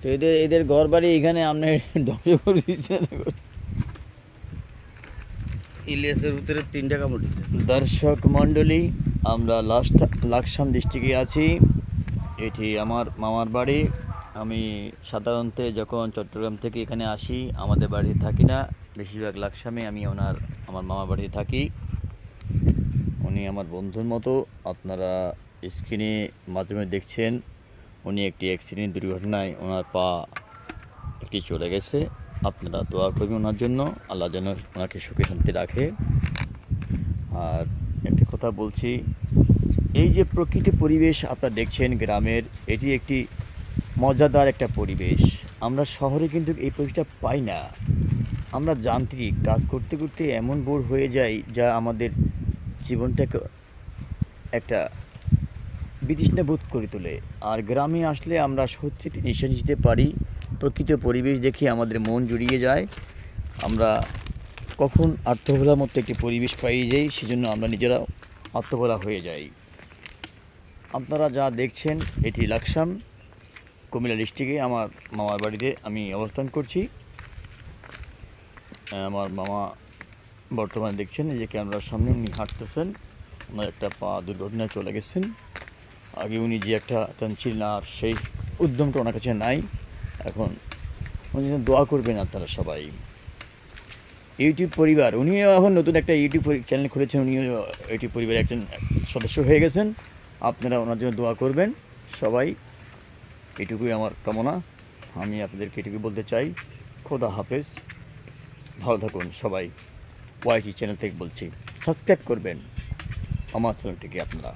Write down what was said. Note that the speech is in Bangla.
তো এদের এদের ঘর বাড়ি এখানে আপনি ধ্বংস করে দিচ্ছেন ইলিয়াসের ভিতরে তিনটা কামড় দিছে দর্শক মণ্ডলী আমরা লাস্ট লাকসাম ডিস্ট্রিক্টে আছি। এটি আমার মামার বাড়ি। আমি সাধারণত যখন চট্টগ্রাম থেকে এখানে আসি আমাদের বাড়ি থাকি না। বেশিরভাগ লাকসামে আমি ওনার আমার মামার বাড়ি থাকি। উনি আমার বন্ধুর মতো আপনারা স্ক্রিনে মাঝে মাঝে দেখছেন। উনি একটি অ্যাক্সিডেন্ট দুর্ঘটনায় ওনার পা একটি চলে গেছে। আপনারা দোয়া করবেন ওনার জন্য। আল্লাহ যেন ওনাকে সুখে শান্তি রাখে। আর একটি কথা বলছি, এই যে প্রকৃতি পরিবেশ আপনারা দেখছেন গ্রামের, এটি একটি মজাদার একটা পরিবেশ। আমরা শহরে কিন্তু এই পরিবেশটা পাই না। আমরা যান্ত্রিক, কাজ করতে করতে এমন বোর হয়ে যাই যা আমাদের জীবনটাকে একটা বিতৃষ্ণা বোধ করে তোলে। আর গ্রামে আসলে আমরা সত্যি নিঃশ্বাস নিতে পারি। প্রকৃত পরিবেশ দেখে আমাদের মন জুড়িয়ে যায়। আমরা কখন আত্মভোলার মতো একটি পরিবেশ পাই যাই সেজন্য আমরা নিজেরা আত্মভোলা হয়ে যাই। আপনারা যা দেখছেন, এটি লাকসাম, কুমিল্লা ডিস্ট্রিক্টে আমার মামার বাড়িতে আমি অবস্থান করছি। আমার মামা বর্তমানে দেখছেন যে ক্যামেরার সামনে উনি হাঁটতেছেন। ওনার একটা পা দুর্ঘটনায় চলে গেছেন। আগে উনি যে একটা ছিলেন আর সেই উদ্যমটা ওনার কাছে নাই। এখন উনি দোয়া করবেন আপনারা সবাই। ইউটিউব পরিবার, উনিও এখন নতুন একটা ইউটিউব চ্যানেল খুলেছেন, উনিও ইউটিউব পরিবারের একজন সদস্য হয়ে গেছেন। আপনারা ওনার জন্য দোয়া করবেন সবাই। এটুকুই আমার কামনা। আমি আপনাদেরকে এটুকুই বলতে চাই, খোদা হাফেজ। ভালো থাকুন সবাই। ওয়াইটি চ্যানেল থেকে বলছি সাবস্ক্রাইব করবেন। আমার চ্যানেলটিকে আপনারা